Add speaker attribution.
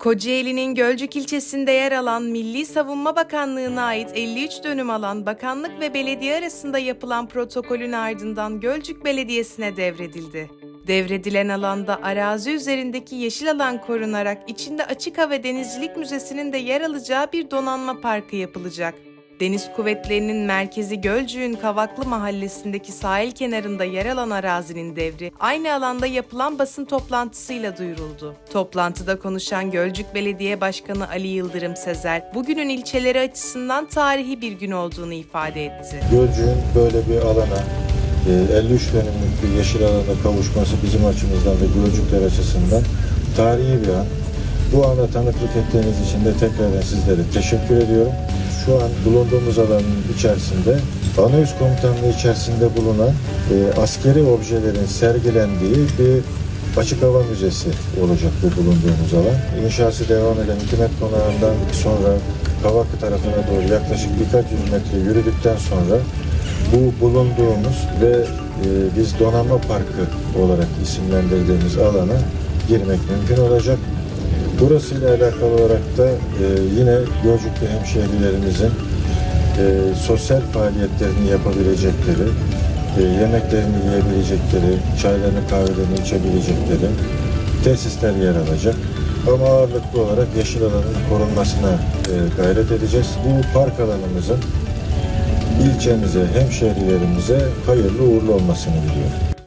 Speaker 1: Kocaeli'nin Gölcük ilçesinde yer alan Milli Savunma Bakanlığı'na ait 53 dönüm alan bakanlık ve belediye arasında yapılan protokolün ardından Gölcük Belediyesi'ne devredildi. Devredilen alanda arazi üzerindeki yeşil alan korunarak içinde açık hava denizcilik müzesinin de yer alacağı bir donanma parkı yapılacak. Deniz Kuvvetleri'nin merkezi Gölcük'ün Kavaklı mahallesindeki sahil kenarında yer alan arazinin devri aynı alanda yapılan basın toplantısıyla duyuruldu. Toplantıda konuşan Gölcük Belediye Başkanı Ali Yıldırım Sezer, bugünün ilçeleri açısından tarihi bir gün olduğunu ifade etti.
Speaker 2: Gölcük'ün böyle bir alana, e, 53 dönümlük bir yeşil alana kavuşması bizim açımızdan ve Gölcükler açısından tarihi bir an. Bu ana tanıklık ettiğiniz için de tekrardan sizlere teşekkür ediyorum. Şu an bulunduğumuz alanın içerisinde ana üst komutanlığı içerisinde bulunan e, askeri objelerin sergilendiği bir açık hava müzesi olacak bu bulunduğumuz alan. İnşası devam eden hükümet konağından sonra Kavaklı tarafına doğru yaklaşık birkaç yüz metre yürüdükten sonra bu bulunduğumuz ve e, biz donanma parkı olarak isimlendirdiğimiz alana girmek mümkün olacak. Burası ile alakalı olarak da e, yine Gölcüklü hemşehrilerimizin e, sosyal faaliyetlerini yapabilecekleri, e, yemeklerini yiyebilecekleri, çaylarını kahvelerini içebilecekleri tesisler yer alacak. Ama ağırlıklı olarak yeşil alanın korunmasına e, gayret edeceğiz. Bu park alanımızın ilçemize, hemşehrilerimize hayırlı uğurlu olmasını diliyorum.